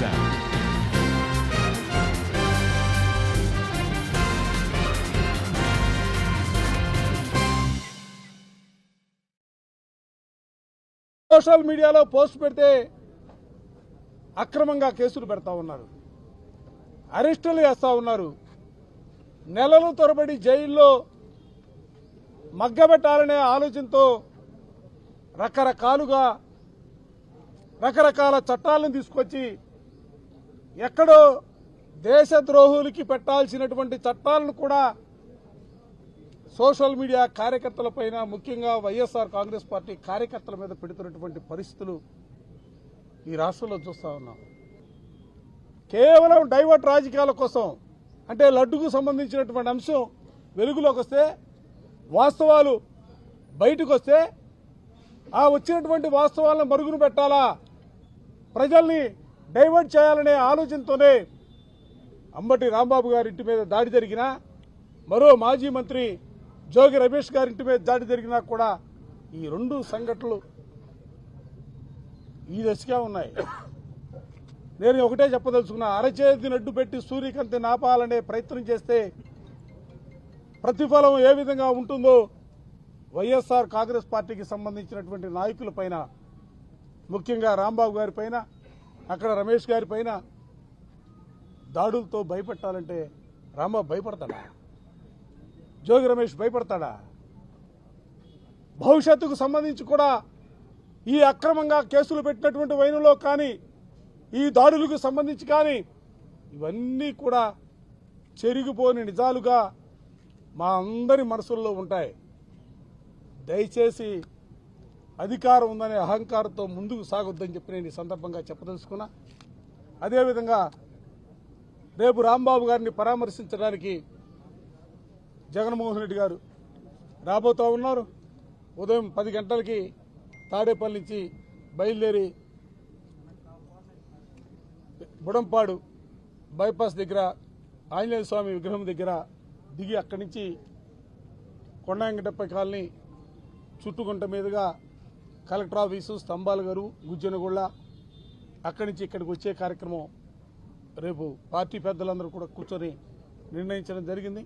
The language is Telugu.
Conexão. సోషల్ మీడియాలో పోస్ట్ పెడితే అక్రమంగా కేసులు పెడతా ఉన్నారు అరెస్టులు చేస్తూ ఉన్నారు నెలలు తొరబడి జైల్లో మగ్గబెట్టాలనే ఆలోచనతో రకరకాలుగా రకరకాల చట్టాలను తీసుకొచ్చి ఎక్కడో దేశద్రోహులకి పెట్టాల్సినటువంటి చట్టాలను కూడా సోషల్ మీడియా కార్యకర్తల పైన ముఖ్యంగా వైఎస్ఆర్ కాంగ్రెస్ పార్టీ కార్యకర్తల మీద పెడుతున్నటువంటి పరిస్థితులు ఈ రాష్ట్రంలో చూస్తా ఉన్నాం. కేవలం డైవర్ట్ రాజకీయాల కోసం అంటే లడ్డుకు సంబంధించినటువంటి అంశం వెలుగులోకి వస్తే వాస్తవాలు బయటకు వస్తే ఆ వచ్చినటువంటి వాస్తవాలను మరుగున పెట్టాలా? ప్రజల్ని డైవర్ట్ చేయాలనే ఆలోచనతోనే అంబటి రాంబాబు గారి ఇంటి మీద దాడి జరిగినా మరో మాజీ మంత్రి జోగి రమేష్ గారి ఇంటి మీద దాడి జరిగినా కూడా ఈ రెండు సంఘటనలు ఈ దశగా ఉన్నాయి. నేను ఒకటే చెప్పదలుచుకున్నా అరచేతిని అడ్డు పెట్టి సూర్యకాంతి నాపాలనే ప్రయత్నం చేస్తే ప్రతిఫలం ఏ విధంగా ఉంటుందో వైఎస్ఆర్ కాంగ్రెస్ పార్టీకి సంబంధించినటువంటి నాయకుల పైన ముఖ్యంగా రాంబాబు గారి పైన అక్కడ రమేష్ గారి పైన దాడులతో భయపెట్టాలంటే రామ భయపడతాడా? జోగి రమేష్ భయపడతాడా? భవిష్యత్తుకు సంబంధించి కూడా ఈ అక్రమంగా కేసులు పెట్టినటువంటి వైనులో కానీ ఈ దాడులకు సంబంధించి కానీ ఇవన్నీ కూడా చెరిగిపోని నిజాలుగా మా అందరి మనసుల్లో ఉంటాయి. దయచేసి అధికారం ఉందనే అహంకారంతో ముందుకు సాగొద్దని చెప్పి నేను ఈ సందర్భంగా చెప్పదలుచుకున్నా. అదేవిధంగా రేపు రాంబాబు గారిని పరామర్శించడానికి జగన్మోహన్ రెడ్డి గారు రాబోతూ ఉన్నారు. ఉదయం పది గంటలకి తాడేపల్లి నుంచి బయలుదేరి బుడంపాడు బైపాస్ దగ్గర ఆంజనేయ స్వామి విగ్రహం దగ్గర దిగి అక్కడి నుంచి కొండంగటప్ప కాలనీ చుట్టుకుంట మీదుగా కలెక్టర్ ఆఫీసు స్తంభాల గారు గుజ్జనగూళ్ళ అక్కడి నుంచి ఇక్కడికి వచ్చే కార్యక్రమం రేపు పార్టీ పెద్దలందరూ కూడా కూర్చొని నిర్ణయించడం జరిగింది.